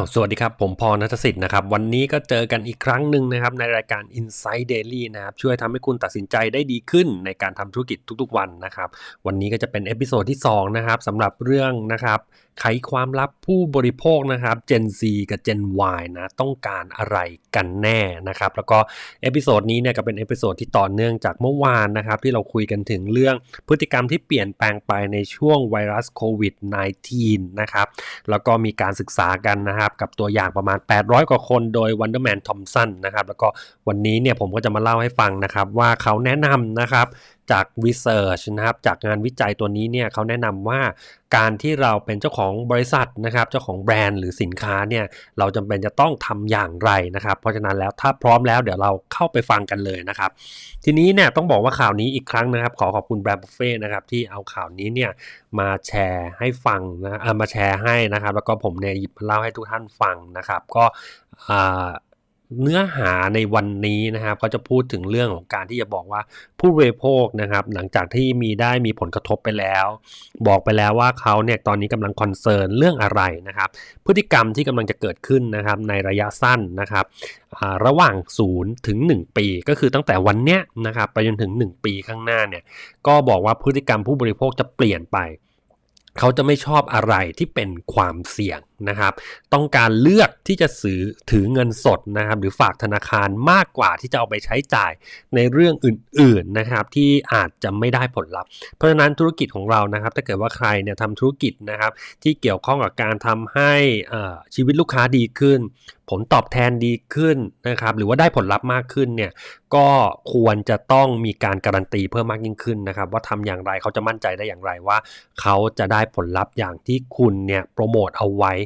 าวสวัสดีครับ ผมพรนัทสิทธิ์นะครับ วันนี้ก็เจอกันอีกครั้งหนึ่งนะครับ ในรายการ Insight Daily นะครับ ช่วยทำให้คุณตัดสินใจได้ดีขึ้นในการทำธุรกิจทุกๆวันนะครับ วันนี้ก็จะเป็นเอพิโซดที่2นะครับสำหรับเรื่องนะครับไขความลับผู้บริโภคนะครับ Gen Z กับ Gen Y นะต้องการอะไรกันแน่นะครับ แล้วก็เอพิโซดนี้เนี่ยก็เป็นเอพิโซดที่ต่อเนื่องจากเมื่อวานนะครับ ที่เราคุยกันถึงเรื่องพฤติกรรมที่เปลี่ยนแปลงไปในช่วงไวรัสโควิด -19 นะครับ แล้วก็มีการศึกษากันนะครับกับตัวอย่างประมาณ 800 กว่าคนโดย Wonderman Thompson นะครับ แล้วก็วันนี้เนี่ยผมก็จะมาเล่าให้ฟังนะครับว่าเขาแนะนำนะครับ จาก Research นะครับจากงานวิจัยตัวนี้เนี่ยเขาแนะนำว่าการที่เราเป็นเจ้าของบริษัทนะครับเจ้าของแบรนด์หรือสินค้าเนี่ยเราจำเป็นจะต้องทำอย่างไรนะครับ เพราะฉะนั้นแล้วถ้าพร้อมแล้วเดี๋ยวเราเข้าไปฟังกันเลยนะครับ ทีนี้เนี่ยต้องบอกว่าข่าวนี้อีกครั้งนะครับ ขอขอบคุณแบรนด์บุฟเฟ่นะครับที่เอาข่าวนี้เนี่ยมาแชร์ให้ฟังนะมาแชร์ให้นะครับ แล้วก็ผมเนี่ยหยิบมาเล่าให้ทุกท่านฟังนะครับ ก็ เนื้อหาในวันนี้นะครับก็จะพูดถึงเรื่องของการที่จะบอกว่าผู้บริโภคนะครับ หลังจากที่มีได้มีผลกระทบไปแล้ว บอกไปแล้วว่าเขาเนี่ยตอนนี้กำลังคอนเซิร์นเรื่องอะไรนะครับ พฤติกรรมที่กำลังจะเกิดขึ้นนะครับในระยะสั้นนะครับระหว่าง 0 ถึง 1 ปี ก็คือตั้งแต่วันเนี้ยนะครับไปจนถึง 1 ปีข้างหน้าเนี่ยก็บอกว่าพฤติกรรมผู้บริโภคจะเปลี่ยนไป เขาจะไม่ชอบอะไรที่เป็นความเสี่ยง นะครับ ต้องการเลือกที่จะซื้อถือเงินสดนะครับ หรือฝากธนาคารมากกว่าที่จะเอาไปใช้จ่ายในเรื่องอื่น ๆนะครับ ที่อาจจะไม่ได้ผลลัพธ์ เพราะฉะนั้นธุรกิจของเรานะครับ ถ้าเกิดว่าใครเนี่ยทำธุรกิจนะครับ ที่เกี่ยวข้องกับการทำให้ชีวิตลูกค้าดีขึ้น ผลตอบแทนดีขึ้นนะครับ หรือว่าได้ผลลัพธ์มากขึ้นเนี่ยก็ควรจะต้องมีการการันตีเพิ่มมากยิ่งขึ้นนะครับ ว่าทำอย่างไรเขาจะมั่นใจได้อย่างไรว่า เขาจะได้ผลลัพธ์อย่างที่คุณเนี่ยโปรโมทเอาไว้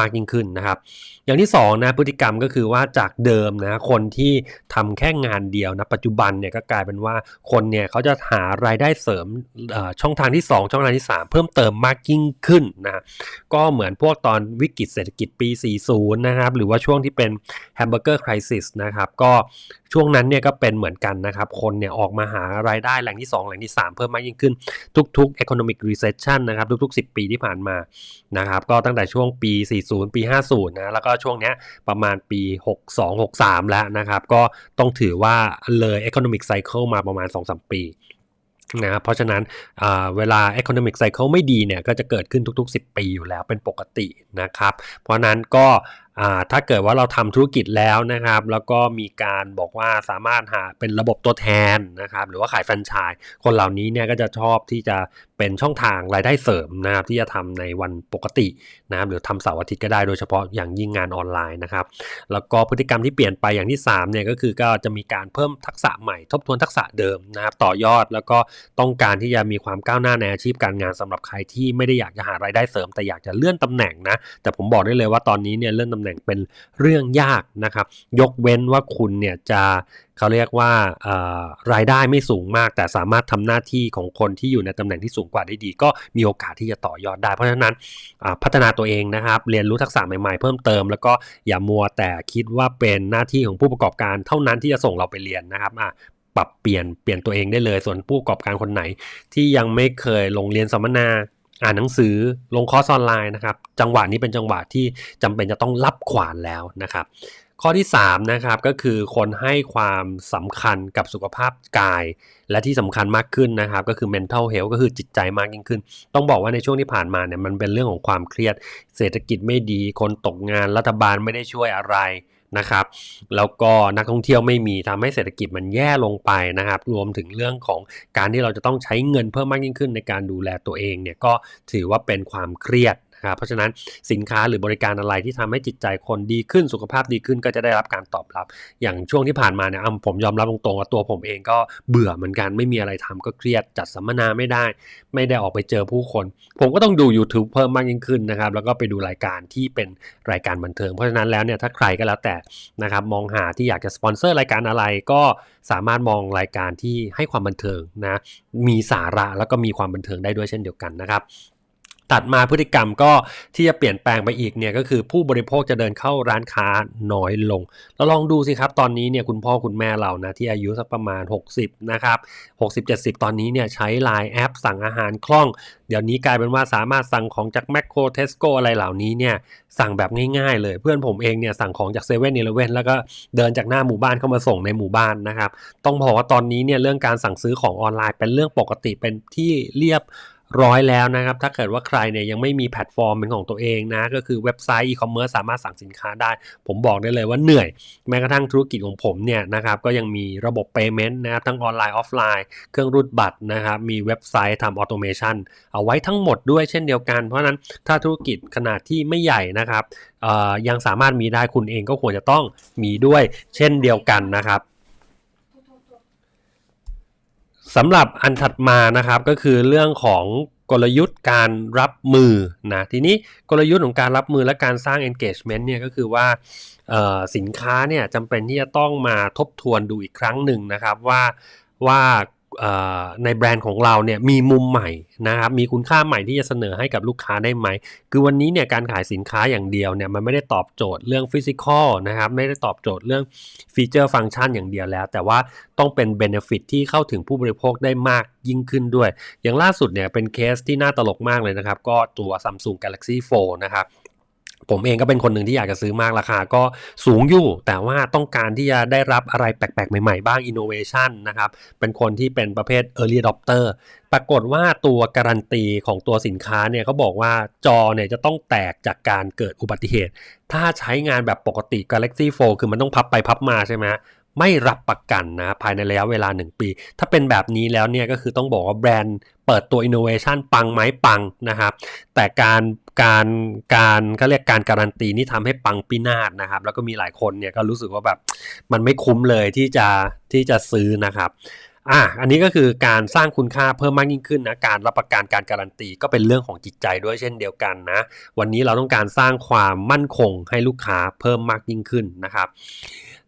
มากยิ่งขึ้นนะครับ อย่างที่2นะพฤติกรรมก็คือว่าจากเดิมนะคนที่ทำแค่งานเดียวนะปัจจุบันเนี่ยก็กลายเป็นว่าคนเนี่ยเขาจะหารายได้เสริมช่องทางที่ 2 ช่องทางที่ 3 เพิ่มเติมมากยิ่งขึ้นนะก็เหมือนพวกตอนวิกฤตเศรษฐกิจปี 40 นะครับ หรือว่าช่วงที่เป็นแฮมเบอร์เกอร์คริสิสนะครับก็ช่วงนั้นเนี่ยก็เป็นเหมือนกันนะครับคนเนี่ยออกมาหารายได้แหล่งที่ 2 แหล่งที่ 3 เพิ่มมากยิ่งขึ้นทุกๆ economic recession นะครับทุกๆ 10 ปีที่ผ่านมานะครับก็ตั้งแต่ช่วงปี 40ปี 50 นะ แล้วก็ช่วงนี้ประมาณปี 62 63 แล้วนะครับ ก็ต้องถือว่าเลย economic cycle มาประมาณ 2-3 ปีนะครับเพราะฉะนั้นเวลา economic cycle ไม่ดีเนี่ยก็จะเกิดขึ้นทุกๆ 10 ปีอยู่แล้วเป็นปกตินะครับ เพราะนั้นก็ ถ้าเกิดว่าเราทำธุรกิจแล้วนะครับ แล้วก็มีการบอกว่าสามารถหาเป็นระบบตัวแทนนะครับ หรือว่าขายแฟรนไชส์คนเหล่านี้เนี่ยก็จะชอบที่จะเป็นช่องทางรายได้เสริมนะครับ ที่จะทำในวันปกตินะครับหรือทำเสาร์อาทิตย์ก็ได้โดยเฉพาะอย่างยิ่งงานออนไลน์นะครับ แล้วก็พฤติกรรมที่เปลี่ยนไปอย่างที่3เนี่ยก็คือก็จะมีการเพิ่มทักษะใหม่ทบทวนทักษะเดิมนะครับ ต่อยอดแล้วก็ต้องการที่จะมีความก้าวหน้าในอาชีพการงานสำหรับใครที่ไม่ได้อยากจะหารายได้เสริม แต่อยากจะเลื่อนตำแหน่งนะแต่ผมบอกได้เลยว่าตอนนี้เนี่ยเลื่อนตำแหน่งเป็นเรื่องยากนะครับ ยกเว้นว่าคุณเนี่ยจะเขาเรียกว่ารายได้ไม่สูงมาก แต่สามารถทำหน้าที่ของคนที่อยู่ในตำแหน่งที่สูงกว่าได้ดี ก็มีโอกาสที่จะต่อยอดได้ เพราะฉะนั้นพัฒนาตัวเองนะครับ เรียนรู้ทักษะใหม่ๆ เพิ่มเติม แล้วก็อย่ามัวแต่คิดว่าเป็นหน้าที่ของผู้ประกอบการเท่านั้นที่จะส่งเราไปเรียนนะครับปรับเปลี่ยนเปลี่ยนตัวเองได้เลย ส่วนผู้ประกอบการคนไหน ที่ยังไม่เคยลงเรียนสัมมนา อ่านหนังสือลงคอร์สออนไลน์นะครับ จังหวะนี้เป็นจังหวะที่จำเป็นจะต้องรับขวานแล้วนะครับ ข้อที่3นะครับก็คือคนให้ความสำคัญกับสุขภาพกาย และที่สำคัญมากขึ้นนะครับ ก็คือ mental health ก็คือจิตใจมากยิ่งขึ้น ต้องบอกว่าในช่วงที่ผ่านมาเนี่ยมันเป็นเรื่องของความเครียด เศรษฐกิจไม่ดี คนตกงานรัฐบาลไม่ได้ช่วยอะไร นะครับ แล้วก็นักท่องเที่ยวไม่มีทำให้เศรษฐกิจมันแย่ลงไปนะครับ รวมถึงเรื่องของการที่เราจะต้องใช้เงินเพิ่มมากยิ่งขึ้นในการดูแลตัวเองเนี่ยก็ถือว่าเป็นความเครียด นะครับเพราะฉะนั้นสินค้าหรือบริการอะไรที่ทำให้จิตใจคนดีขึ้นสุขภาพดีขึ้นก็จะได้รับการตอบรับ อย่างช่วงที่ผ่านมาเนี่ยผมยอมรับตรงๆว่าตัวผมเองก็เบื่อเหมือนกันไม่มีอะไรทำก็เครียดจัดสัมมนาไม่ได้ ไม่ได้ออกไปเจอผู้คน ผมก็ต้องดู YouTube เพิ่มมากยิ่งขึ้นนะครับแล้วก็ไปดูรายการที่เป็นรายการบันเทิง เพราะฉะนั้นแล้วเนี่ยถ้าใครก็แล้วแต่นะครับมองหาที่อยากจะสปอนเซอร์รายการอะไรก็สามารถมองรายการที่ให้ความบันเทิงนะมีสาระแล้วก็มีความบันเทิงได้ด้วยเช่นเดียวกันนะครับ ตัดมาพฤติกรรมก็ที่จะเปลี่ยนแปลงไปอีกเนี่ยก็คือผู้บริโภคจะเดินเข้าร้านค้าน้อยลงเราลองดูสิครับ ตอนนี้เนี่ยคุณพ่อคุณแม่เรานะที่อายุสักประมาณ 60 นะครับ 60 70 ตอนนี้เนี่ยใช้ Line แอปสั่งอาหารคล่อง เดี๋ยวนี้กลายเป็นว่าสามารถสั่งของจากแมคโครเทสโกอะไรเหล่านี้เนี่ยสั่งแบบง่ายๆเลย เพื่อนผมเองเนี่ยสั่งของจากเซเว่นอีเลเว่นแล้วก็เดินจากหน้าหมู่บ้านเข้ามาส่งในหมู่บ้านนะครับ ต้องบอกว่าตอนนี้เนี่ยเรื่องการสั่งซื้อของออนไลน์เป็นเรื่องปกติเป็นที่เรียบ ร้อยแล้วนะครับ ถ้าเกิดว่าใครเนี่ยยังไม่มีแพลตฟอร์มเป็นของตัวเองนะ ก็คือเว็บไซต์อีคอมเมิร์ซสามารถสั่งสินค้าได้ ผมบอกได้เลยว่าเหนื่อย แม้กระทั่งธุรกิจของผมเนี่ยนะครับก็ยังมีระบบ Payment นะครับ ทั้งออนไลน์ออฟไลน์ เครื่องรูดบัตรนะครับ มีเว็บไซต์ทำออโตเมชันเอาไว้ทั้งหมดด้วยเช่นเดียวกัน เพราะฉะนั้นถ้าธุรกิจขนาดที่ไม่ใหญ่นะครับยังสามารถมีได้คุณเองก็ควรจะต้องมีด้วย เช่นเดียวกันนะครับ สำหรับอันถัดมานะครับก็คือเรื่องของกลยุทธ์การรับมือนะทีนี้กลยุทธ์ของการรับมือและการสร้าง engagement เนี่ยก็คือว่าสินค้าเนี่ยจำเป็นที่จะต้องมาทบทวนดูอีกครั้งหนึ่งนะครับว่าว่า ในแบรนด์ของเราเนี่ยมีมุมใหม่นะครับมีคุณค่าใหม่ที่จะเสนอให้กับลูกค้าได้ไหม คือวันนี้เนี่ยการขายสินค้าอย่างเดียวเนี่ยมันไม่ได้ตอบโจทย์เรื่องฟิสิกอลนะครับไม่ได้ตอบโจทย์เรื่องฟีเจอร์ฟังก์ชันอย่างเดียวแล้ว แต่ว่าต้องเป็นเบนฟิตที่เข้าถึงผู้บริโภคได้มากยิ่งขึ้นด้วย อย่างล่าสุดเนี่ยเป็นเคสที่น่าตลกมากเลยนะครับ ก็ตัว Samsung Galaxy Fold นะครับ ผมเองก็เป็นคนหนึ่งที่อยากจะซื้อมากราคาก็สูงอยู่ แต่ว่าต้องการที่จะได้รับอะไรแปลกๆ ใหม่ๆ บ้าง innovation นะครับ เป็นคนที่เป็นประเภท early adopter ปรากฏว่าตัวการันตีของตัวสินค้าเนี่ยเขาบอกว่าจอเนี่ยจะต้องแตกจากการเกิดอุบัติเหตุ ถ้าใช้งานแบบปกติ Galaxy Fold คือมันต้องพับไปพับมาใช่ไหม ไม่รับประกันนะภายในระยะเวลา 1 ปี ถ้าเป็นแบบนี้แล้วเนี่ยก็คือต้องบอกว่าแบรนด์เปิดตัว innovation ปังไหมปังนะครับ แต่การการการเขาเรียกการการันตีนี่ทำให้ปังปีนาศนะครับ แล้วก็มีหลายคนเนี่ยก็รู้สึกว่าแบบมันไม่คุ้มเลยที่จะที่จะซื้อนะครับอะอันนี้ก็คือการสร้างคุณค่าเพิ่มมากยิ่งขึ้นนะ การรับประกันการการันตีก็เป็นเรื่องของจิตใจด้วยเช่นเดียวกันนะ วันนี้เราต้องการสร้างความมั่นคงให้ลูกค้าเพิ่มมากยิ่งขึ้นนะครับ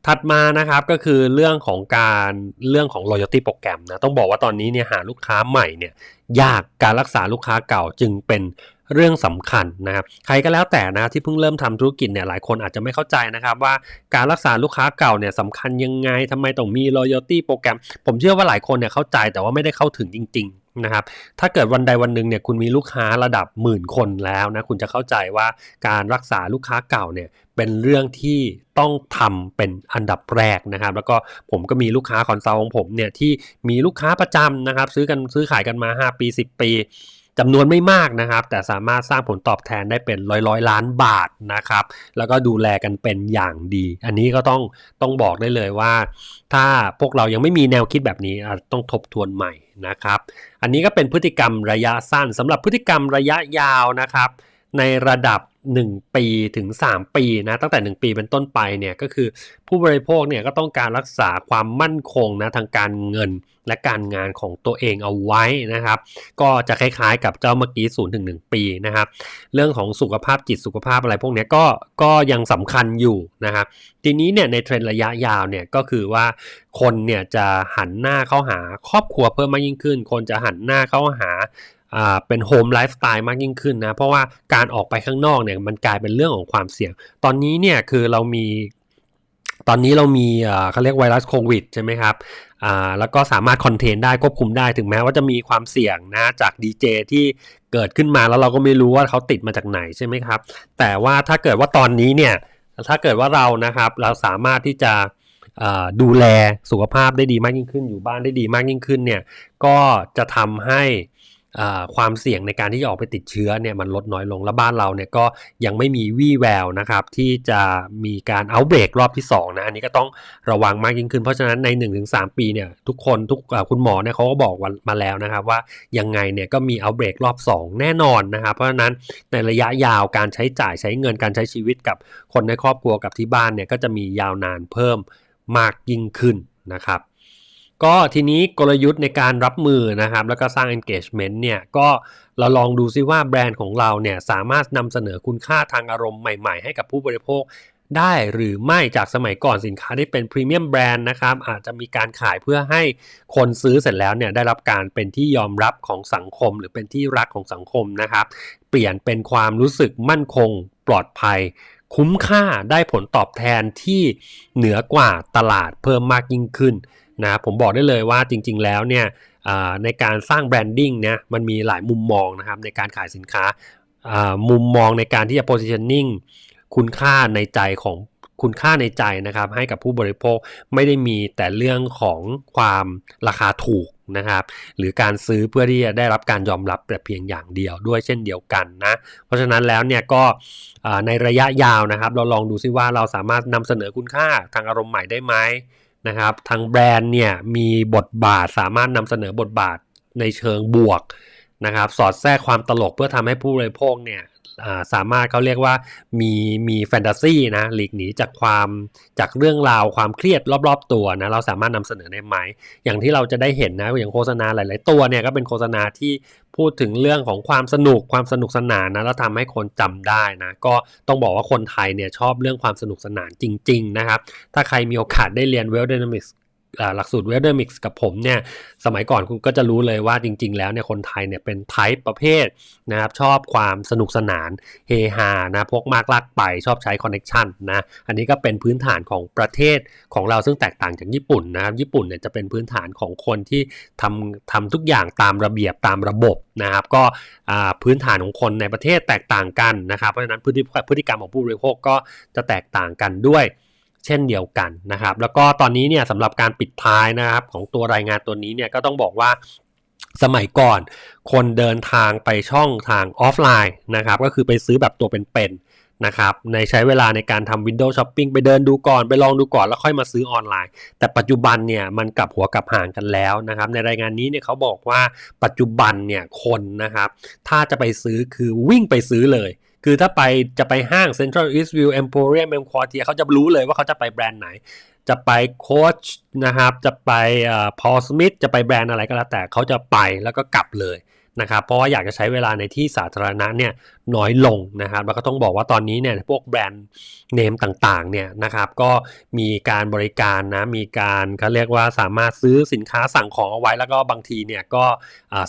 ถัดมานะครับก็คือเรื่องของการเรื่องของ loyalty โปรแกรมนะต้องบอกว่าตอนนี้เนี่ยหาลูกค้าใหม่เนี่ยยากการรักษาลูกค้าเก่าจึงเป็นเรื่องสำคัญนะครับใครก็แล้วแต่นะที่เพิ่งเริ่มทำธุรกิจเนี่ยหลายคนอาจจะไม่เข้าใจนะครับว่าการรักษาลูกค้าเก่าเนี่ยสำคัญยังไงทำไมต้องมี loyalty โปรแกรมผมเชื่อว่าหลายคนเนี่ยเข้าใจแต่ว่าไม่ได้เข้าถึงจริง ๆ นะครับ ถ้าเกิดวันใดวันหนึ่งเนี่ยคุณมีลูกค้าระดับหมื่นคนแล้วนะคุณจะเข้าใจว่าการรักษาลูกค้าเก่าเนี่ยเป็นเรื่องที่ต้องทำเป็นอันดับแรกนะครับ แล้วก็ผมก็มีลูกค้าคอนซัลท์ของผมเนี่ยที่มีลูกค้าประจำนะครับ ซื้อกันซื้อขายกันมา 5 ปี 10 ปีจำนวนไม่มากนะครับ แต่สามารถสร้างผลตอบแทนได้เป็นร้อยร้อยล้านบาทนะครับ แล้วก็ดูแลกันเป็นอย่างดี อันนี้ก็ต้องต้องบอกได้เลยว่า ถ้าพวกเรายังไม่มีแนวคิดแบบนี้ต้องทบทวนใหม่ นะครับ อันนี้ก็เป็นพฤติกรรมระยะสั้นสำหรับพฤติกรรมระยะยาวนะครับ ในระดับ 1 ปีถึง 3 ปีนะตั้งแต่ 1 ปีเป็นต้นไปเนี่ยก็คือผู้บริโภคเนี่ยก็ต้องการรักษาความมั่นคงนะทางการเงินและการงานของตัวเองเอาไว้นะครับ ก็จะคล้ายๆกับเจ้าเมื่อกี้ศูนย์ถึงหปีนะครับ เรื่องของสุขภาพจิตสุขภาพอะไรพวกนี้ก็ก็ยังสำคัญอยู่นะครับ ทีนี้เนี่ยในเทรนระยะยาวเนี่ยก็คือว่าคนเนี่ยจะหันหน้าเข้าหาครอบครัวเพิ่มมากยิ่งขึ้น คนจะหันหน้าเข้าหา เป็นโฮมไลฟ์สไตล์มากยิ่งขึ้นนะ เพราะว่าการออกไปข้างนอกเนี่ยมันกลายเป็นเรื่องของความเสี่ยง ตอนนี้เนี่ยคือเรามีตอนนี้เรามีเขาเรียกไวรัสโควิดใช่ไหมครับแล้วก็สามารถคอนเทนได้ควบคุมได้ถึงแม้ว่าจะมีความเสี่ยงนะจากดีเจที่เกิดขึ้นมาแล้วเราก็ไม่รู้ว่าเขาติดมาจากไหนใช่ไหมครับ แต่ว่าถ้าเกิดว่าตอนนี้เนี่ยถ้าเกิดว่าเรานะครับเราสามารถที่จะดูแลสุขภาพได้ดีมากยิ่งขึ้น อยู่บ้านได้ดีมากยิ่งขึ้นเนี่ยก็จะทำให้ ความเสี่ยงในการที่จะออกไปติดเชื้อเนี่ยมันลดน้อยลง และบ้านเราเนี่ยก็ยังไม่มีวี่แววนะครับที่จะมีการเอาเบรกรอบที่2นะอันนี้ก็ต้องระวังมากยิ่งขึ้น เพราะฉะนั้นใน 1-3 ปีเนี่ยทุกคนทุกคุณหมอเนี่ยเขาก็บอกมาแล้วนะครับว่ายังไงเนี่ยก็มีเอาเบรกรอบ 2 แน่นอนนะครับเพราะฉะนั้นในระยะยาวการใช้จ่ายใช้เงินการใช้ชีวิตกับคนในครอบครัวกับที่บ้านเนี่ยก็จะมียาวนานเพิ่มมากยิ่งขึ้นนะครับ ก็ทีนี้กลยุทธ์ในการรับมือนะครับ แล้วก็สร้าง engagement เนี่ยก็เราลองดูซิว่าแบรนด์ของเราเนี่ยสามารถนำเสนอคุณค่าทางอารมณ์ใหม่ๆ ให้กับผู้บริโภคได้หรือไม่จากสมัยก่อนสินค้าที่เป็นพรีเมียมแบรนด์นะครับอาจจะมีการขายเพื่อให้คนซื้อเสร็จแล้วเนี่ยได้รับการเป็นที่ยอมรับของสังคม หรือเป็นที่รักของสังคมนะครับ เปลี่ยนเป็นความรู้สึกมั่นคงปลอดภัย คุ้มค่าได้ผลตอบแทนที่เหนือกว่าตลาดเพิ่มมากยิ่งขึ้น นะผมบอกได้เลยว่าจริง ๆ แล้วเนี่ยในการสร้างแบรนดิ้งเนี่ยมันมีหลายมุมมองนะครับในการขายสินค้ามุมมองในการที่จะ positioning คุณค่าในใจของคุณค่าในใจนะครับให้กับผู้บริโภคไม่ได้มีแต่เรื่องของความราคาถูกนะครับ หรือการซื้อเพื่อที่จะได้รับการยอมรับแต่เพียงอย่างเดียวด้วยเช่นเดียวกันนะเพราะฉะนั้นแล้วเนี่ยก็ในระยะยาวนะครับ เราลองดูซิว่าเราสามารถนำเสนอคุณค่าทางอารมณ์ใหม่ได้ไหม นะครับ ทางแบรนด์เนี่ยมีบทบาทสามารถนำเสนอบทบาทในเชิงบวกนะครับ สอดแทรกความตลกเพื่อทำให้ผู้บริโภคเนี่ย สามารถเขาเรียกว่ามีมีแฟนตาซีนะหลีกหนีจากความจากเรื่องราวความเครียดรอบๆตัวนะเราสามารถนำเสนอได้ไหม อย่างที่เราจะได้เห็นนะอย่างโฆษณาหลาย ๆ ตัวเนี่ยก็เป็นโฆษณาที่พูดถึงเรื่องของความสนุกความสนุกสนานนะแล้วทำให้คนจำได้นะก็ต้องบอกว่าคนไทยเนี่ยชอบเรื่องความสนุกสนานจริง ๆ นะครับ ถ้าใครมีโอกาสได้เรียน Well Dynamics หลักสูตร w e l d e r Mix กับผมเนี่ยสมัยก่อนคุณก็จะรู้เลยว่าจริง ๆ แล้วเนี่ยคนไทยเนี่ยเป็นไทป์ประเภทนะครับชอบความสนุกสนานเฮฮานะพกมากลากไปชอบใช้คอนเน็ชันนะอันนี้ก็เป็นพื้นฐานของประเทศของเราซึ่งแตกต่างจากญี่ปุ่นนะครับญี่ปุ่นเนี่ยจะเป็นพื้นฐานของคนที่ทำทำทุกอย่างตามระเบียบตามระบบนะครับก็พื้นฐานของคนในประเทศแตกต่างกันนะครับเพราะฉะนั้นพฤติกรรมของผู้บริโภคก็จะแตกต่างกันด้วย เช่นเดียวกันนะครับ แล้วก็ตอนนี้เนี่ยสำหรับการปิดท้ายนะครับของตัวรายงานตัวนี้เนี่ยก็ต้องบอกว่าสมัยก่อนคนเดินทางไปช่องทางออฟไลน์นะครับก็คือไปซื้อแบบตัวเป็นๆนะครับในใช้เวลาในการทำ Windows Shopping ไปเดินดูก่อนไปลองดูก่อนแล้วค่อยมาซื้อออนไลน์ แต่ปัจจุบันเนี่ยมันกลับหัวกลับหางกันแล้วนะครับในรายงานนี้เนี่ยเขาบอกว่าปัจจุบันเนี่ยคนนะครับถ้าจะไปซื้อคือวิ่งไปซื้อเลย คือถ้าไปจะไปห้าง Central Eastview Emporium M Quartier เขาจะรู้เลยว่าเขาจะไปแบรนด์ไหน จะไปโค้ชนะครับ จะไปพอสมิธจะไปแบรนด์อะไรก็แล้วแต่เขาจะไปแล้วก็กลับเลยนะครับ เพราะว่าอยากจะใช้เวลาในที่สาธารณะเนี่ย น้อยลงนะครับแล้วก็ต้องบอกว่าตอนนี้เนี่ยพวกแบรนด์เนมต่างๆเนี่ยนะครับก็มีการบริการนะมีการเขาเรียกว่าสามารถซื้อสินค้าสั่งของเอาไว้แล้วก็บางทีเนี่ยก็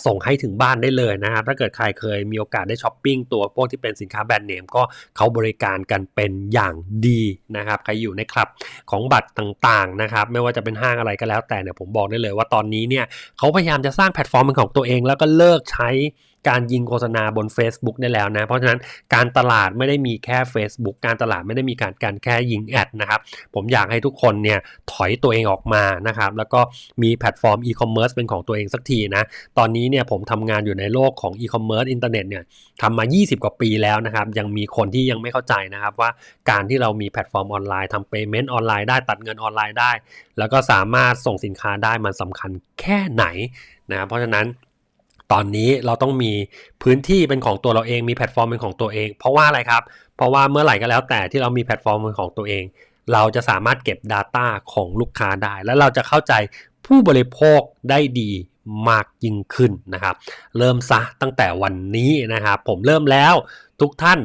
ส่งให้ถึงบ้านได้เลยนะครับถ้าเกิดใครเคยมีโอกาสได้ช้อปปิ้งตัวพวกที่เป็นสินค้าแบรนด์เนมก็เขาบริการกันเป็นอย่างดีนะครับใครอยู่ในคลับของบัตรต่างๆนะครับไม่ว่าจะเป็นห้างอะไรก็แล้วแต่เนี่ยผมบอกได้เลยว่าตอนนี้เนี่ยเขาพยายามจะสร้างแพลตฟอร์มเป็นของตัวเองแล้วก็เลิกใช้ การยิงโฆษณาบน Facebook ได้แล้วนะ เพราะฉะนั้นการตลาดไม่ได้มีแค่ Facebook การตลาดไม่ได้มีการการแค่ยิงแอดนะครับผมอยากให้ทุกคนเนี่ยถอยตัวเองออกมานะครับแล้วก็มีแพลตฟอร์มอีคอมเมิร์ซเป็นของตัวเองสักทีนะตอนนี้เนี่ยผมทำงานอยู่ในโลกของอีคอมเมิร์ซอินเทอร์เน็ตเนี่ยทำมา 20 กว่าปีแล้วนะครับยังมีคนที่ยังไม่เข้าใจนะครับว่าการที่เรามีแพลตฟอร์มออนไลน์ทำเปย์เมนต์ออนไลน์ได้ตัดเงินออนไลน์ได้ แล้วก็สามารถส่งสินค้าได้มันสำคัญแค่ไหนนะครับเพราะฉะนั้น ตอนนี้เราต้องมีพื้นที่เป็นของตัวเราเองมีแพลตฟอร์มเป็นของตัวเอง เพราะว่าอะไรครับ เพราะว่าเมื่อไหร่ก็แล้วแต่ที่เรามีแพลตฟอร์มเป็นของตัวเอง เราจะสามารถเก็บ Data ของลูกค้าได้ และเราจะเข้าใจผู้บริโภคได้ดีมากยิ่งขึ้นนะครับ เริ่มซะตั้งแต่วันนี้นะครับ ผมเริ่มแล้วทุกท่าน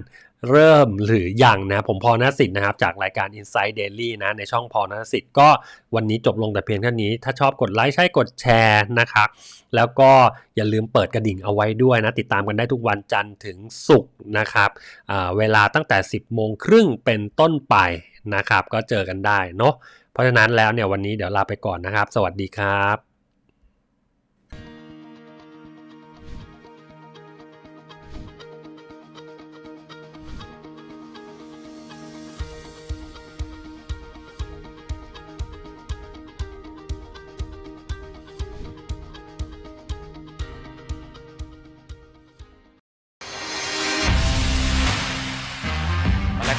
เริ่มหรือยังนะผมพรณสิทธิ์นะครับ จากรายการ Inside Daily นะ ในช่องพรณสิทธิ์ก็วันนี้จบลงแต่เพียงเท่านี้ ถ้าชอบกดไลค์ใช่กดแชร์นะครับ แล้วก็อย่าลืมเปิดกระดิ่งเอาไว้ด้วยนะ ติดตามกันได้ทุกวันจันทร์ถึงศุกร์นะครับเวลาตั้งแต่ 10โมงครึ่งเป็นต้นไปนะครับ ก็เจอกันได้เนาะเพราะฉะนั้นแล้วเนี่ยวันนี้เดี๋ยวลาไปก่อนนะครับ สวัสดีครับ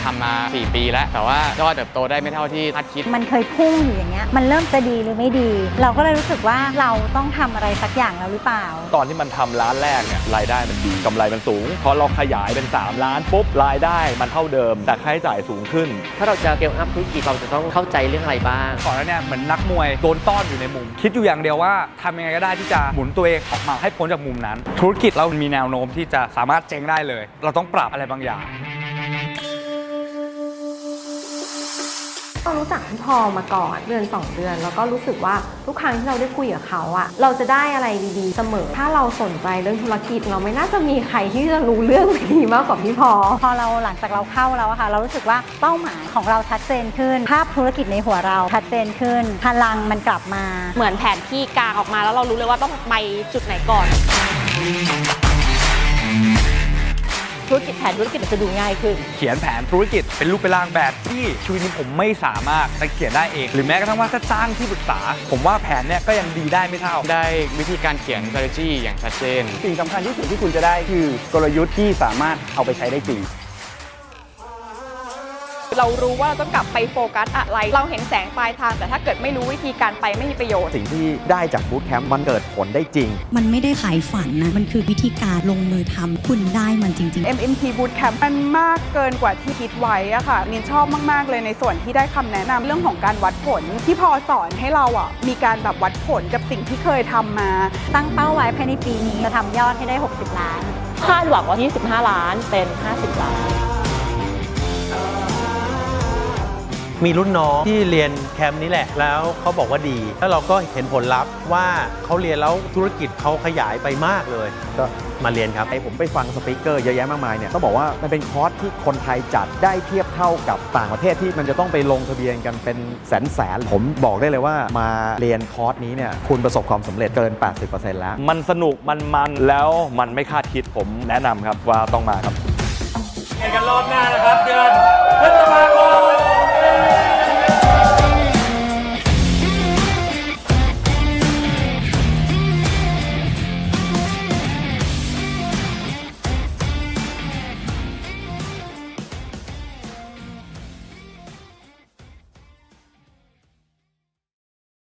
ทำมา 4 ปีแล้ว แต่ว่ายอดเติบโตได้ไม่เท่าที่คาดคิด มันเคยพุ่งอยู่อย่างเงี้ย มันเริ่มจะดีหรือไม่ดี เราก็เลยรู้สึกว่าเราต้องทำอะไรสักอย่างแล้วหรือเปล่า ตอนที่มันทำร้านแรกเนี่ยรายได้มันดีกำไรมันสูง พอเราขยายเป็น 3 ล้านปุ๊บรายได้มันเท่าเดิม แต่ค่าใช้จ่ายสูงขึ้น ถ้าเราจะเกลอัพธุรกิจเราจะต้องเข้าใจเรื่องอะไรบ้างก่อนแล้วเนี่ยเหมือนนักมวยโดนต้อนอยู่ในมุม คิดอยู่อย่างเดียวว่าทำยังไงก็ได้ที่จะหมุนตัวเองออกมาให้พ้นจากมุมนั้น ธุรกิจเรามีแนวโน้มที่จะสามารถเจ๊งได้เลย เราต้องปรับอะไรบางอย่าง เรารู้จักพี่พอมาก่อนเดือน 2 เดือน แล้วก็รู้สึกว่าทุกครั้งที่เราได้คุยกับเขาอะเราจะได้อะไรดีๆเสมอ ถ้าเราสนใจเรื่องธุรกิจ เราไม่น่าจะมีใครที่จะรู้เรื่องนี้มากกว่าพี่พอพอเราหลังจากเราเข้าแล้วอะค่ะเรารู้สึกว่าเป้าหมายของเราชัดเจนขึ้น ภาพธุรกิจในหัวเราชัดเจนขึ้น พลังมันกลับมา เหมือนแผนที่กลางออกมาแล้วเรารู้เลยว่าต้องไปจุดไหนก่อน ธุรกิจแผนธุรกิจมันจะดูง่ายขึ้น เขียนแผนธุรกิจเป็นรูปเป็นร่างแบบที่ชีวิตนี้ผมไม่สามารถจะเขียนได้เอง หรือแม้กระทั่งว่าถ้าจ้างที่ปรึกษา ผมว่าแผนเนี่ยก็ยังดีได้ไม่เท่า ได้วิธีการเขียน strategy อย่างชัดเจน สิ่งสำคัญที่สุดที่คุณจะได้คือกลยุทธ์ที่สามารถเอาไปใช้ได้จริง เรารู้ว่าเราต้องกลับไปโฟกัสอะไร เราเห็นแสงปลายทาง แต่ถ้าเกิดไม่รู้วิธีการไปไม่มีประโยชน์ สิ่งที่ได้จากบูตแคมป์มันเกิดผลได้จริง มันไม่ได้ขายฝันนะ มันคือวิธีการลงมือทำคุณได้มันจริง ๆ MMT Bootcamp มันมากเกินกว่าที่คิดไว้อะค่ะนินชอบมาก ๆ เลยในส่วนที่ได้คำแนะนำเรื่องของการวัดผล ที่พอสอนให้เราอะมีการแบบวัดผลกับสิ่งที่เคยทำมา ตั้งเป้าไว้ภายในปีนี้จะทำยอดให้ได้ 60 ล้าน คาดหวังว่า 25 ล้านเป็น 50 ล้าน มีรุ่นน้องที่เรียนแคมป์นี้แหละ แล้วเขาบอกว่าดี แล้วเราก็เห็นผลลัพธ์ว่าเขาเรียนแล้วธุรกิจเขาขยายไปมากเลย ก็มาเรียนครับไอผมไปฟังสปีกเกอร์เยอะแยะมากมายเนี่ยต้องบอกว่ามันเป็นคอร์สที่คนไทยจัดได้เทียบเท่ากับต่างประเทศที่มันจะต้องไปลงทะเบียนกันเป็นแสนแสนๆผมบอกได้เลยว่ามาเรียนคอร์สนี้เนี่ยคุณประสบความสำเร็จเกิน 80%แล้ว มันสนุกมันมันแล้วมันไม่คาดคิดผมแนะนำครับว่าต้องมาครับกันรอบหน้านะครับเดือน